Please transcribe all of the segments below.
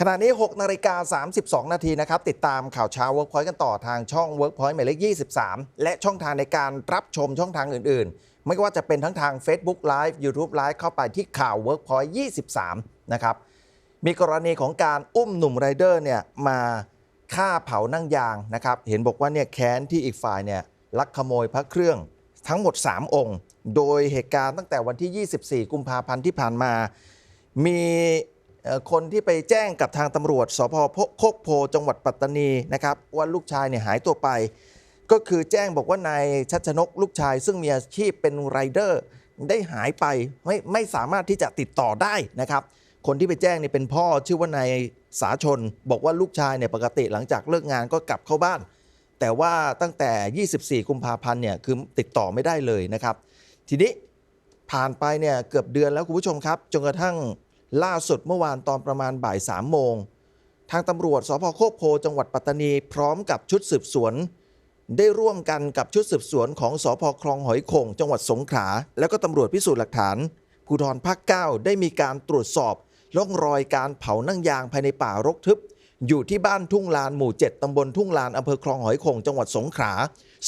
ขณะนี้ 6 นาฬิกา 32 นาทีนะครับ ติดตามข่าวเช้า Workpoint กันต่อทางช่อง Workpoint หมายเลข 23 และช่องทางในการรับชมช่องทางอื่น ๆ ไม่ว่าจะเป็นทั้งทาง Facebook Live YouTube Live เข้าไปที่ข่าว Workpoint 23 นะครับ มีกรณีของการอุ้มหนุ่มไรเดอร์เนี่ยมาฆ่าเผานั่งยางนะครับ เห็นบอกว่าเนี่ยแค้นที่อีกฝ่ายเนี่ยลักขโมยพระเครื่องทั้งหมด 3 องค์ โดยเหตุการณ์ตั้งแต่วันที่ 24 กุมภาพันธ์ที่ผ่านมา มี คนที่ไปแจ้งกับทางตำรวจสพโคกโพจังหวัดปัตตานีนะครับว่าลูกชายเนี่ยหายตัวไป ก็คือแจ้งบอกว่านายชัชนกลูกชาย ซึ่งมีอาชีพเป็นไรเดอร์ได้หายไปไม่ไม่สามารถที่จะติดต่อได้นะครับ คนที่ไปแจ้งเนี่ยเป็นพ่อชื่อว่านายสาชน บอกว่าลูกชายเนี่ยปกติหลังจากเลิกงานก็กลับเข้าบ้าน แต่ว่าตั้งแต่ 24 กุมภาพันธ์เนี่ยคือติดต่อไม่ได้เลยนะครับ ทีนี้ผ่านไปเนี่ยเกือบเดือนแล้วคุณผู้ชมครับจนกระทั่ง ล่าสุดเมื่อวานตอนประมาณบ่าย3โมง ทางตำรวจสพโคกโพจังหวัดปัตตานีพร้อมกับชุดสืบสวน ได้ร่วมกันกับชุดสืบสวนของสพคลองหอยโข่งจังหวัดสงขลาแล้วก็ตำรวจพิสูจน์หลักฐานภูธรภาค9ได้มีการตรวจสอบร่องรอยการเผานั่งยางภายในป่ารกทึบ อยู่ที่บ้านทุ่งลานหมู่ 7 ตำบลทุ่งลานอำเภอคลองหอยโข่งจังหวัดสงขลา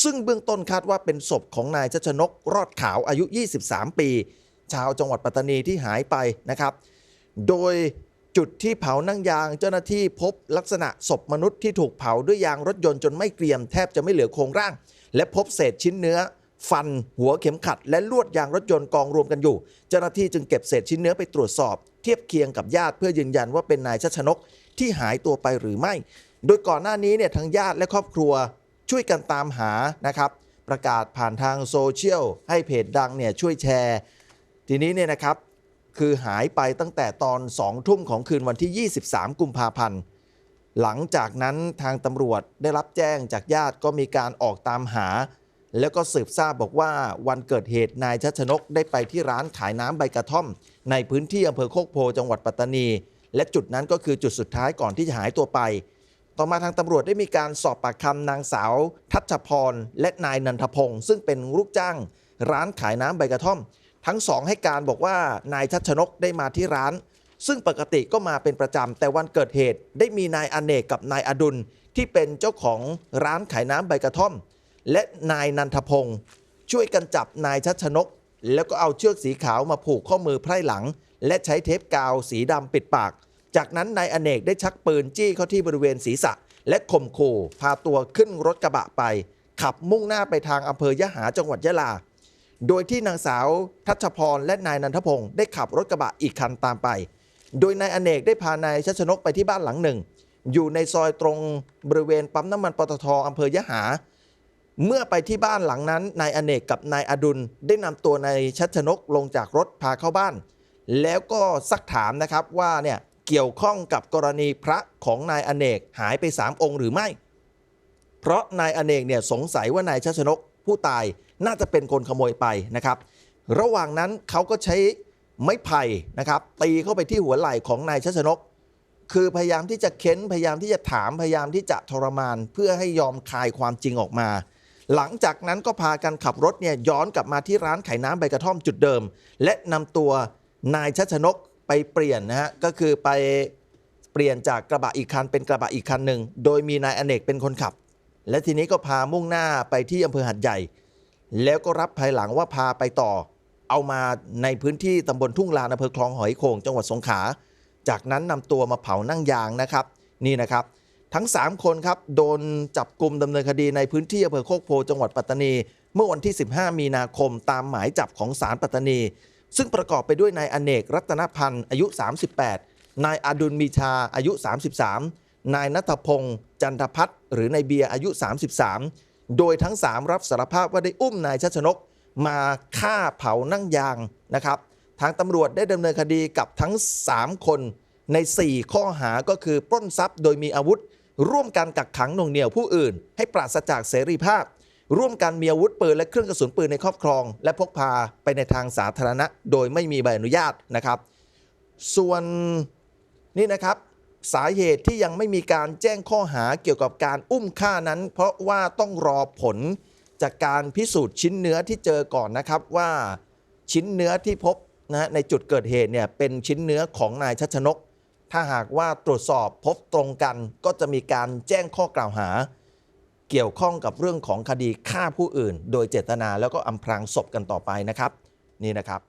ซึ่งเบื้องต้นคาดว่าเป็นศพของนายชัชนกรอดขาวอายุ 23 ปี ชาวจังหวัดปัตตานีที่หายไปนะครับ โดยจุดที่เผานั่งยางเจ้าหน้าที่พบลักษณะศพมนุษย์ที่ถูกเผาด้วยยางรถยนต์จนไม่เกรียมแทบจะไม่เหลือโครงร่าง และพบเศษชิ้นเนื้อ ฟันหัวเข็มขัด และลวดยางรถยนต์กองรวมกันอยู่ เจ้าหน้าที่จึงเก็บเศษชิ้นเนื้อไปตรวจสอบ เทียบเคียงกับญาติเพื่อยืนยันว่าเป็นนายชัชนกที่หายตัวไปหรือไม่ โดยก่อนหน้านี้เนี่ยทั้งญาติและครอบครัวช่วยกันตามหานะครับประกาศผ่านทางโซเชียลให้เพจดังเนี่ยช่วยแชร์ ทีนี้เนี่ยนะครับ คือหายไปตั้งแต่ตอน2ทุ่มของคืนวันที่ 23 กุมภาพันธ์ หลังจากนั้นทางตำรวจได้รับแจ้งจากญาติก็มีการออกตามหา แล้วก็สืบทราบบอกว่าวันเกิดเหตุนายชัชนกได้ไปที่ร้านขายน้ำใบกระท่อม ในพื้นที่อำเภอโคกโพจังหวัดปัตตานี และจุดนั้นก็คือจุดสุดท้ายก่อนที่จะหายตัวไป ต่อมาทางตำรวจได้มีการสอบปากคำนางสาว ทัชพรและนายนันทพงศ์ซึ่งเป็นลูกจ้าง ร้านขายน้ำใบกระท่อม ทั้งสองให้การบอกว่านายชัชนกได้มาที่ร้าน ซึ่งปกติก็มาเป็นประจำแต่วันเกิดเหตุ ได้มีนายอเนกกับนายอดุลที่เป็นเจ้าของร้านขายน้ำใบกระท่อม และนายนันทพงศ์ช่วยกันจับนายชัชนก แล้วก็เอาเชือกสีขาวมาผูกข้อมือไพร่หลัง และใช้เทปกาวสีดำปิดปาก จากนั้นนายอเนกได้ชักปืนจี้เข้าที่บริเวณศีรษะ และข่มขู่พาตัวขึ้นรถกระบะไป ขับมุ่งหน้าไปทางอำเภอยะหาจังหวัดยะลา โดยที่นางสาวทัชพรและนายนันทพงศ์ได้ขับรถกระบะอีกคันตามไป โดยนายอเนกได้พานายชัชนกไปที่บ้านหลังหนึ่ง อยู่ในซอยตรงบริเวณปั๊มน้ำมันปตทอำเภอยะหา เมื่อไปที่บ้านหลังนั้น นายอเนกกับนายอดุลได้นำตัวนายชัชนกลงจากรถพาเข้าบ้าน แล้วก็ซักถามนะครับว่าเนี่ยเกี่ยวข้องกับกรณีพระของนายอเนกหายไป 3 องค์หรือไม่ เพราะนายอเนกเนี่ยสงสัยว่านายชัชนกผู้ตาย น่าจะเป็นคนขโมยไปนะครับ ระหว่างนั้นเขาก็ใช้ไม้ไผ่นะครับตีเข้าไปที่หัวไหล่ของนายชัชนก คือพยายามที่จะเค้นพยายามที่จะถามพยายามที่จะทรมาน เพื่อให้ยอมคายความจริงออกมา หลังจากนั้นก็พากันขับรถเนี่ยย้อนกลับมาที่ร้านขายน้ำใบกระท่อมจุดเดิม และนำตัวนายชัชนกไปเปลี่ยนนะฮะก็คือไปเปลี่ยนจากกระบะอีกคันเป็นกระบะอีกคันหนึ่งโดยมีนายอเนกเป็นคนขับ และทีนี้ก็พามุ่งหน้าไปที่อำเภอหัดใหญ่ แล้วก็รับภายหลังว่าพาไปต่อ เอามาในพื้นที่ตำบลทุ่งลานอำเภอคลองหอยโขงจังหวัดสงขลาจากนั้นนำตัวมาเผานั่งยางนะครับ นี่นะครับ ทั้ง 3 คนครับโดนจับกลุ่มดำเนินคดีในพื้นที่อำเภอโคกโพจังหวัดปัตตานี เมื่อวันที่ 15 มีนาคมตามหมายจับของศาลปัตตานี ซึ่งประกอบไปด้วยนายอเนกรัตนพันธ์อายุ 38 นายอดุลมีชาอายุ 33 นายนัทพงศ์จันทพัฒน์หรือนายเบียร์อายุ 33 โดยทั้ง 3 รับสารภาพว่าได้อุ้มนายชัชนก มาฆ่าเผานั่งยางนะครับ ทางตำรวจได้ดำเนินคดีกับทั้ง 3 คนใน 4 ข้อหาก็คือปล้นทรัพย์โดยมีอาวุธ ร่วมกันกักขังหน่วงเหนี่ยวผู้อื่น ให้ปราศจากเสรีภาพ ร่วมกันมีอาวุธปืนและเครื่องกระสุนปืนในครอบครอง และพกพาไปในทางสาธารณะ โดยไม่มีใบอนุญาตนะครับ ส่วนนี่นะครับ สาเหตุที่ยังไม่มีการแจ้งข้อหาเกี่ยวกับการอุ้มฆ่านั้น เพราะว่าต้องรอผลจากการพิสูจน์ชิ้นเนื้อที่เจอก่อนนะครับว่าชิ้นเนื้อที่พบนะฮะในจุดเกิดเหตุเนี่ยเป็นชิ้นเนื้อของนายชัชนก ถ้าหากว่าตรวจสอบพบตรงกัน ก็จะมีการแจ้งข้อกล่าวหา เกี่ยวข้องกับเรื่องของคดีฆ่าผู้อื่น โดยเจตนาแล้วก็อำพรางศพกันต่อไปนะครับ นี่นะครับ